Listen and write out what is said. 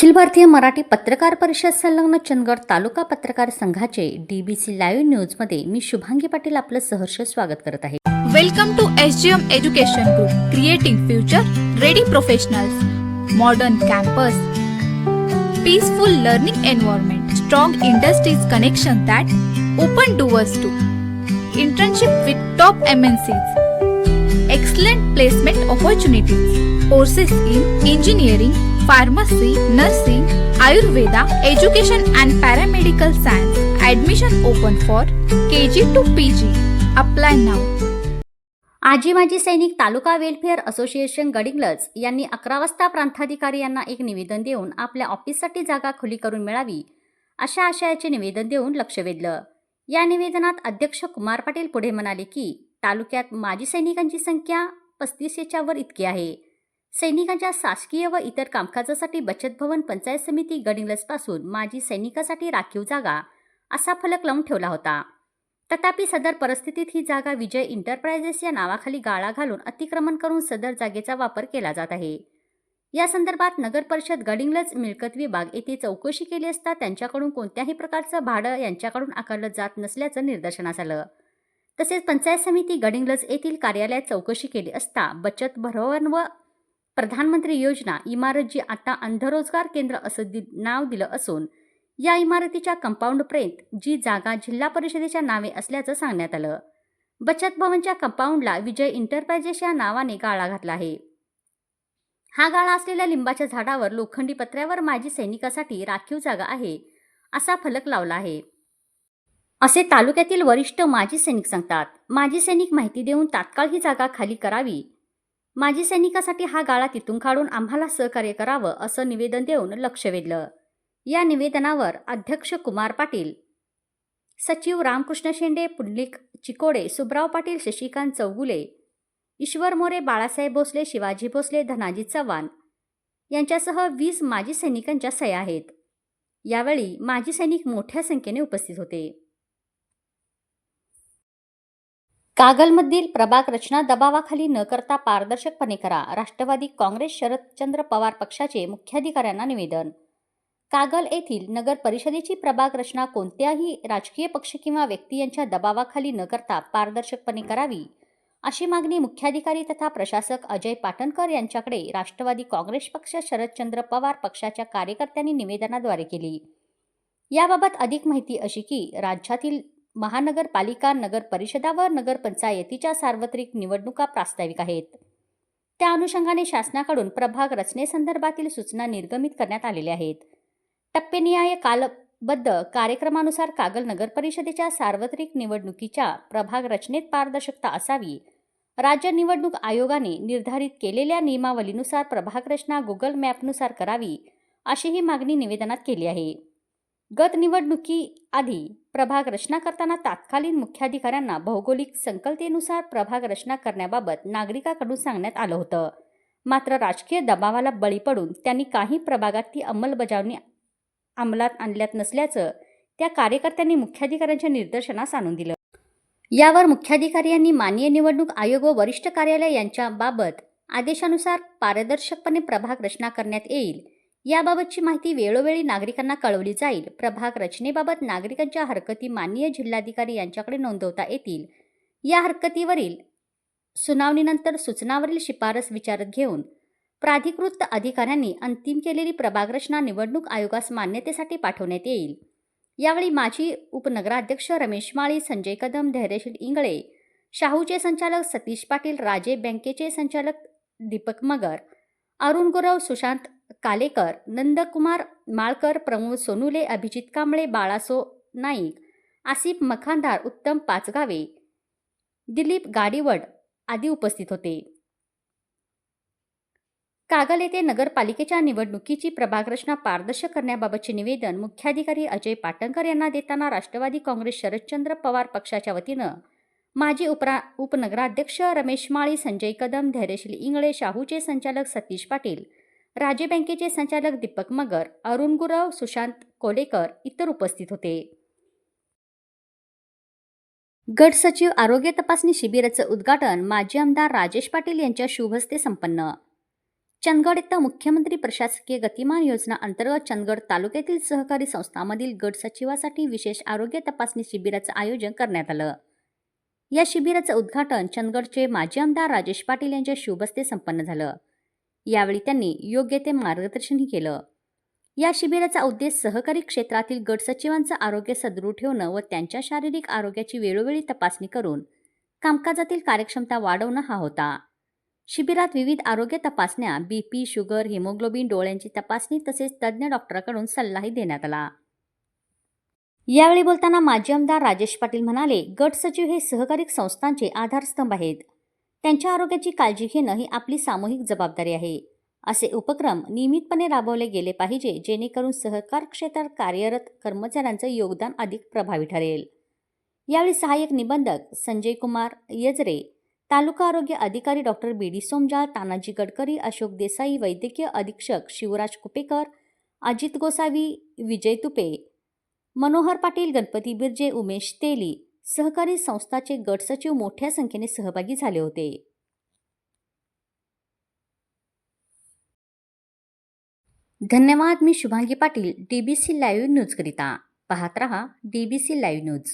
अखिल भारतीय मराठी पत्रकार परिषद संलग्न चंदगड तालुका पत्रकार संघाचे डी बी सी लाईव्ह न्यूजमध्ये मी शुभांगी पाटील आपलं सहर्ष स्वागत करत आहे. Welcome to S G M education group creating future ready professional modern campus peaceful learning environment strong industries connection that open doors to internship with top M N C excellent placement opportunities courses in engineering pharmacy nursing Ayurveda education and paramedical science. Admission open for K G to P G apply now आजी माजी सैनिक तालुका welfare association Gadhinglaj यांनी अकरा वाजता प्रांताधिकारी यांना एक निवेदन देऊन आपल्या ऑफिससाठी जागा खुली करून मिळावी अशा आशयाचे निवेदन देऊन लक्ष वेधलं. या निवेदनात अध्यक्ष कुमार पाटील पुढे म्हणाले की तालुक्यात माजी सैनिकांची संख्या पस्तीसशेच्या वर इतकी आहे. सैनिकांच्या शासकीय व इतर कामकाजासाठी बचत भवन पंचायत समिती गडिंग्लजपासून माजी सैनिकासाठी राखीव जागा असा फलक लावून ठेवला होता. तथापि सदर परिस्थितीत ही जागा विजय इंटरप्राइजेस या नावाखाली गाळा घालून अतिक्रमण करून सदर जागेचा वापर केला जात आहे. या संदर्भात नगर परिषद गडिंग्लज मिळकत विभाग येथे चौकशी केली असता त्यांच्याकडून कोणत्याही प्रकारचं भाडं यांच्याकडून आकारलं जात नसल्याचं निदर्शनास आलं. तसेच पंचायत समिती गडिंगलज येथील कार्यालयात चौकशी केली असता बचत भरवण व प्रधानमंत्री योजना इमारत जी आता अंधरोजगार केंद्र असं दि नाव दिलं असून या इमारतीच्या कंपाऊंडपर्यंत जी जागा जिल्हा परिषदेच्या नावे असल्याचं सांगण्यात आलं. बचत भवनच्या कंपाऊंडला विजय इंटरप्राइजेस या नावाने गाळा घातला आहे. हा गाळा असलेल्या लिंबाच्या झाडावर लोखंडी पत्र्यावर माजी सैनिकासाठी राखीव जागा आहे असा फलक लावला आहे. असे तालुक्यातील वरिष्ठ माजी सैनिक सांगतात माजी सैनिक माहिती देऊन तात्काळ ही जागा खाली करावी. माजी सैनिकासाठी हा गाळा तिथून काढून आम्हाला सहकार्य करावं असं निवेदन देऊन लक्ष वेधलं. या निवेदनावर अध्यक्ष कुमार पाटील सचिव रामकृष्ण शेंडे पुंडलिक चिकोडे सुब्राव पाटील शशिकांत चौगुले ईश्वर मोरे बाळासाहेब भोसले शिवाजी भोसले धनाजी चव्हाण यांच्यासह वीस माजी सैनिकांच्या सह्या आहेत. यावेळी माजी सैनिक मोठ्या संख्येने उपस्थित होते. कागलमधील प्रभाग रचना दबावाखाली न करता पारदर्शकपणे करा. राष्ट्रवादी काँग्रेस शरदचंद्र पवार पक्षाचे मुख्याधिकाऱ्यांना निवेदन. कागल येथील नगर परिषदेची प्रभाग रचना कोणत्याही राजकीय पक्ष किंवा व्यक्ती यांच्या दबावाखाली न करता पारदर्शकपणे करावी अशी मागणी मुख्याधिकारी तथा प्रशासक अजय पाटणकर यांच्याकडे राष्ट्रवादी काँग्रेस पक्ष शरदचंद्र पवार पक्षाच्या कार्यकर्त्यांनी निवेदनाद्वारे केली. याबाबत अधिक माहिती अशी की राज्यातील महानगरपालिका नगर परिषदा व नगरपंचायतीच्या सार्वत्रिक निवडणुका प्रास्ताविक आहेत. त्या अनुषंगाने शासनाकडून प्रभाग रचनेसंदर्भातील सूचना निर्गमित करण्यात आलेल्या आहेत. टप्पेनिहाय कालबद्ध कार्यक्रमानुसार कागल नगर परिषदेच्या सार्वत्रिक निवडणुकीच्या प्रभाग रचनेत पारदर्शकता असावी. राज्य निवडणूक आयोगाने निर्धारित केलेल्या नियमावलीनुसार प्रभाग रचना गुगल मॅपनुसार करावी अशीही मागणी निवेदनात केली आहे. गत निवडणुकीआधी प्रभाग रचना करताना तात्कालीन मुख्याधिकाऱ्यांना भौगोलिक संकल्पतेनुसार प्रभाग रचना करण्याबाबत नागरिकांकडून सांगण्यात आलं होतं. मात्र राजकीय दबावाला बळी पडून त्यांनी काही प्रभागात ती अंमलबजावणी अंमलात आणल्यात नसल्याचं त्या कार्यकर्त्यांनी मुख्याधिकाऱ्यांच्या निदर्शनास आणून दिलं. यावर मुख्याधिकारी यांनी माननीय निवडणूक आयोग व वरिष्ठ कार्यालय यांच्याबाबत आदेशानुसार पारदर्शकपणे प्रभाग रचना करण्यात येईल याबाबतची माहिती वेळोवेळी नागरिकांना कळवली जाईल. प्रभाग रचनेबाबत नागरिकांच्या हरकती माननीय जिल्हाधिकारी यांच्याकडे नोंदवता येतील. या हरकतीवरील सुनावणीनंतर सूचनावरील शिफारस विचारात घेऊन प्राधिकृत अधिकाऱ्यांनी अंतिम केलेली प्रभाग रचना निवडणूक आयोगास मान्यतेसाठी पाठवण्यात येईल. यावेळी माजी उपनगराध्यक्ष रमेश माळी संजय कदम धैर्यशील इंगळे शाहूचे संचालक सतीश पाटील राजे बँकेचे संचालक दीपक मगर अरुण गुरव सुशांत कालेकर नंदकुमार माळकर प्रमोद सोनुले अभिजित कांबळे बाळासो नाईक आसिफ मखानदार उत्तम पाचगावे दिलीप गाडीवड आदी उपस्थित होते. कागल येथे नगरपालिकेच्या निवडणुकीची प्रभागरचना पारदर्शक करण्याबाबतचे निवेदन मुख्याधिकारी अजय पाटणकर यांना देताना राष्ट्रवादी काँग्रेस शरदचंद्र पवार पक्षाच्या वतीनं माजी उपरा उपनगराध्यक्ष रमेश माळी संजय कदम धैर्यशील इंगळे शाहूचे संचालक सतीश पाटील राजे बँकेचे संचालक दीपक मगर अरुण गुरव सुशांत कोलेकर इतर उपस्थित होते. गट सचिव आरोग्य तपासणी शिबिराचं उद्घाटन माजी आमदार राजेश पाटील यांच्या शुभहस्ते संपन्न. चंदगड इथं मुख्यमंत्री प्रशासकीय गतिमान योजना अंतर्गत चंदगड तालुक्यातील सहकारी संस्थांमधील गट सचिवासाठी विशेष आरोग्य तपासणी शिबिराचं आयोजन करण्यात आलं. या शिबिराचं उद्घाटन चंदगडचे माजी आमदार राजेश पाटील यांच्या शुभस्ते संपन्न झालं. यावेळी त्यांनी योग्य ते मार्गदर्शनही केलं. या शिबिराचा उद्देश सहकारी क्षेत्रातील गट सचिवांचं आरोग्य सदृढ ठेवणं व त्यांच्या शारीरिक आरोग्याची वेळोवेळी तपासणी करून कामकाजातील कार्यक्षमता वाढवणं हा होता. शिबिरात विविध आरोग्य तपासण्या बी पी शुगर हिमोग्लोबिन डोळ्यांची तपासणी तसेच तज्ज्ञ डॉक्टरांकडून सल्लाही देण्यात आला. यावेळी बोलताना माजी आमदार राजेश पाटील म्हणाले गट सचिव हे सहकारी संस्थांचे आधारस्तंभ आहेत. त्यांच्या आरोग्याची काळजी घेणं ही आपली सामूहिक जबाबदारी आहे. असे उपक्रम नियमितपणे राबवले गेले पाहिजे जेणेकरून सहकार क्षेत्रात कार्यरत कर्मचाऱ्यांचं योगदान अधिक प्रभावी ठरेल. यावेळी सहाय्यक निबंधक संजय कुमार यजरे तालुका आरोग्य अधिकारी doctor B. D. Somjal Tanaji Gadkari Ashok Desai वैद्यकीय अधीक्षक शिवराज कुपेकर अजित गोसावी विजय तुपे मनोहर पाटील गणपती बिर्जे उमेश तेली सहकारी संस्थाचे गट सचिव मोठ्या संख्येने सहभागी झाले होते. धन्यवाद मी Shubhangi Patil D B C live न्यूजकरिता पाहत रहा D B C live news